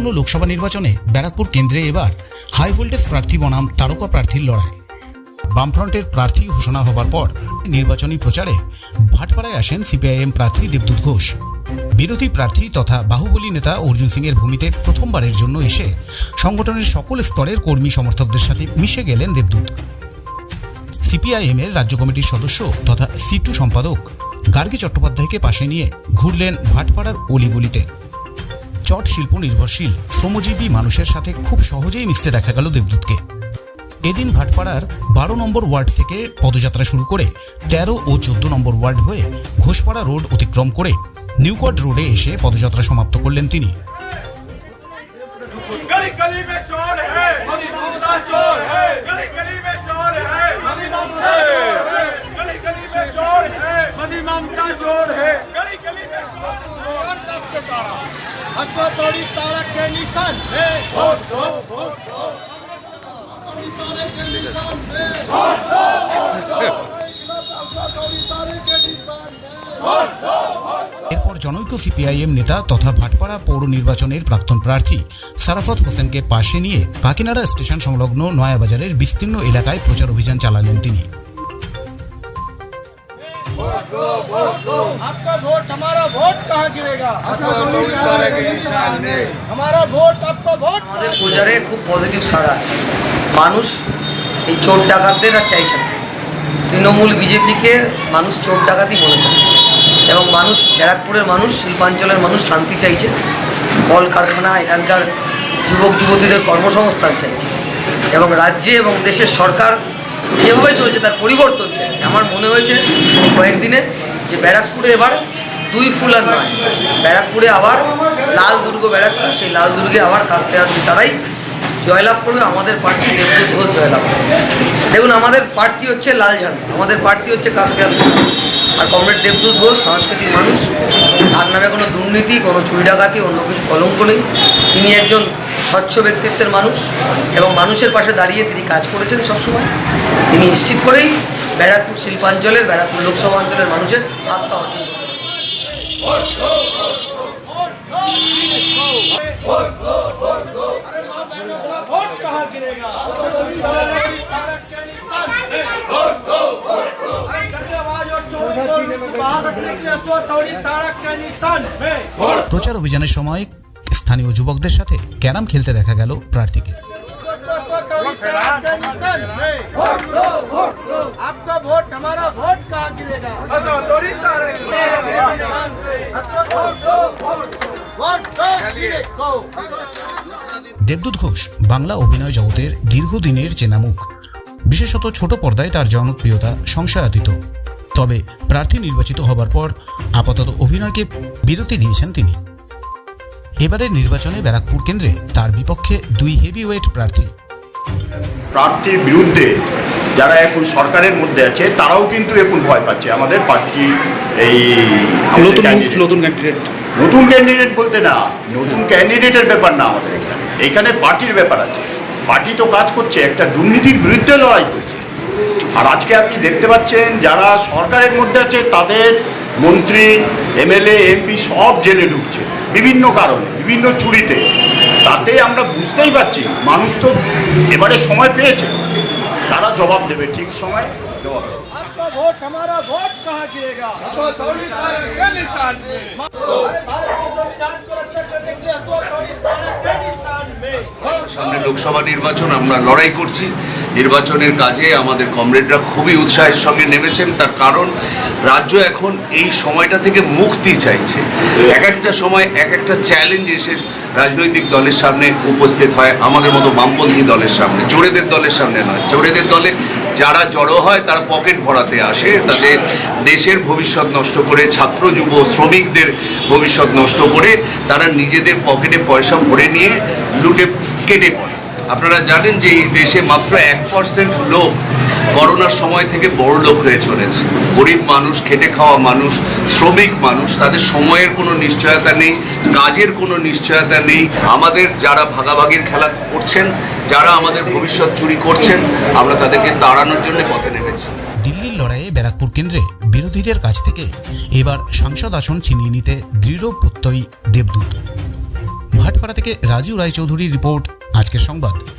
আসন্ন লোকসভা নির্বাচনে ব্যারাকপুর কেন্দ্রে এবার হাই ভোল্টেজ প্রার্থী বনাম তারকা প্রার্থীর লড়াই। বামফ্রন্টের প্রার্থী ঘোষণা হবার পর নির্বাচনী প্রচারে ভাটপাড়ায় আসেন সিপিআইএম প্রার্থী দেবদূত ঘোষ। বিরোধী প্রার্থী তথা বাহুবলী নেতা অর্জুন সিংয়ের ভূমিতে প্রথমবারের জন্য এসে সংগঠনের সকল স্তরের কর্মী সমর্থকদের সাথে মিশে গেলেন দেবদূত। সিপিআইএমের রাজ্য কমিটির সদস্য তথা সিটু সম্পাদক গার্গী চট্টোপাধ্যায়কে পাশে নিয়ে ঘুরলেন ভাটপাড়ার অলিগলিতে। চট শিল্প নির্ভরশীল শ্রমজীবী মানুষের সাথে খুব সহজেই মিশতে দেখা গেল দেবদূতকে এদিন ভাটপাড়ার বারো নম্বর ওয়ার্ড থেকে পদযাত্রা শুরু করে তেরো ও চোদ্দ নম্বর ওয়ার্ড হয়ে ঘোষপাড়া রোড অতিক্রম করে নিউকট রোডে এসে পদযাত্রা সমাপ্ত করলেন তিনি गली गली में शोर है मोदी ममता चोर है गली गली में शोर है मोदी ममता चोर है गली गली में शोर है मोदी ममता चोर है गली गली में शोर हसपतोड़ी तारक के निशान है वोट दो वोट दो तारक के निशान है वोट दो वोट दो हसपतोड़ी तारक के निशान है वोट दो এরপর জনৈক সিপিআইএম নেতা তথা ভাটপাড়া পৌর নির্বাচনের প্রাক্তন প্রার্থী সারাফত হোসেনকে পাশে নিয়ে কাকিনাড়া স্টেশন সংলগ্ন নয়াবাজারের বিস্তীর্ণ এলাকায় প্রচার অভিযান চালালেন তিনি आपका वोट हमारा वोट कहाँ गिरेगा हसपतोड़ी तारक के निशान है हमारा वोट आपका वोट আমাদের প্রচারে খুব পজিটিভ সাড়া আছে মানুষ এই চোর ডাকাতদের আর চাইছে না তৃণমূল বিজেপিকে মানুষ চোর ডাকাতই মনে করে এবং মানুষ ব্যারাকপুরের মানুষ শিল্পাঞ্চলের মানুষ শান্তি চাইছে কল কারখানা এখানকার যুবক যুবতীদের কর্মসংস্থান চাইছে এবং রাজ্যে এবং দেশের সরকার যেভাবে চলছে তার পরিবর্তন চাইছে আমার মনে হয়েছে কয়েকদিনে যে ব্যারাকপুরে এবার দুই ফুল আর নয়। ব্যারাকপুরে আবার লাল দুর্গ, ব্যারাকপুর, সেই লাল দুর্গে আবার কাস্তে আসবে। তারাই জয়লাভ করবে, আমাদের প্রার্থী দেবদূত ঘোষ জয়লাভ করবে। দেখুন, আমাদের প্রার্থী হচ্ছে লাল ঝান্ডা, আমাদের প্রার্থী হচ্ছে কাস্তে আর কমরেড দেবদূত ঘোষ, সাংস্কৃতিক মানুষ, তার নামে কোনো দুর্নীতি, কোনো চুরি ডাকাতি, অন্য কিছু কলঙ্ক নেই। তিনি একজন স্বচ্ছ ব্যক্তিত্বের মানুষ এবং মানুষের পাশে দাঁড়িয়ে তিনি কাজ করেছেন সবসময়। তিনি নিশ্চিত করেই ব্যারাকপুর শিল্পাঞ্চলের, ব্যারাকপুর লোকসভা অঞ্চলের মানুষের আস্থা অর্জন প্রচার অভিযানের সময় স্থানীয় যুবকদের সাথে ক্যারাম খেলতে দেখা গেল প্রার্থীকে। দেবদূত ঘোষ বাংলা অভিনয় জগতের দীর্ঘদিনের চেনামুখ। বিশেষত ছোট পর্দায় তার জনপ্রিয়তা সংশয়াতীত। তবে প্রার্থী নির্বাচিত হবার পর আপাতত অভিনয়কে বিরতি দিয়েছেন তিনি। এবারের নির্বাচনে ব্যারাকপুর কেন্দ্রে তার বিপক্ষে দুই হেভিওয়েট প্রার্থী। প্রার্থীর বিরুদ্ধে যারা এখন সরকারের মধ্যে আছে তারাও কিন্তু এখন ভয় পাচ্ছে। আমাদের পার্টি এই নতুন। নতুন ক্যান্ডিডেট নতুন ক্যান্ডিডেট বলতে না নতুন ক্যান্ডিডেটের ব্যাপার না আমাদের এখানে। এখানে পার্টির ব্যাপার আছে। পার্টি তো কাজ করছে একটা দুর্নীতির বিরুদ্ধে লড়াই করছে। আর আজকে আপনি দেখতে পাচ্ছেন যারা সরকারের মধ্যে আছে তাদের মন্ত্রী এমএলএ এমপি সব জেলে ঢুকছে। বিভিন্ন কারণে। বিভিন্ন চুরিতে তাতে আমরা বুঝতেই পারছি মানুষ তো এবারে সময় পেয়েছে তারা জবাব দেবে ঠিক সময় জবাব দেবে आपका वोट हमारा वोट कहाँ गिरेगा हसपतोड़ी तारक के निशान में अरे भारत के संविधान को रक्षा करने के लिए हसपतोड़ी तारक के निशान में সামনে লোকসভা নির্বাচন আমরা লড়াই করছি নির্বাচনের কাজে আমাদের কমরেডরা খুবই উৎসাহের সঙ্গে নেমেছেন। তার কারণ, রাজ্য এখন এই সময়টা থেকে মুক্তি চাইছে। এক একটা সময় এক একটা চ্যালেঞ্জ এসে রাজনৈতিক দলের সামনে উপস্থিত হয়, আমাদের মতো বামপন্থী দলের সামনে চোরেদের দলের সামনে নয়। চোরেদের দলে যারা জড়ো হয়, তারা পকেট ভরাতে আসে। তাদের দেশের ভবিষ্যৎ নষ্ট করে, ছাত্র, যুব, শ্রমিকদের ভবিষ্যৎ নষ্ট করে, তারা নিজেদের পকেটে পয়সা ভরে নিয়ে লুটে কেটে পড়ে। আপনারা জানেন যে এই দেশে মাত্র এক পার্সেন্ট লোক করোনার সময় থেকে বড় লোক হয়ে চলেছে। গরিব মানুষ, খেটে খাওয়া মানুষ, শ্রমিক মানুষ, তাদের সময়ের কোনো নিশ্চয়তা নেই, কাজের কোনো নিশ্চয়তা নেই। আমাদের যারা ভাগাভাগির খেলা করছেন, যারা আমাদের ভবিষ্যৎ চুরি করছেন, আমরা তাদেরকে তাড়ানোর জন্য পথে নেমেছি। দিল্লির লড়াইয়ে ব্যারাকপুর কেন্দ্রে বিরোধীদের কাছ থেকে এবার সাংসদ আসন ছিনিয়ে নিতে দৃঢ় প্রত্যয়ী দেবদূত। ভাটপাড়া থেকে রাজু রায়চৌধুরীর রিপোর্ট আজকের সংবাদ।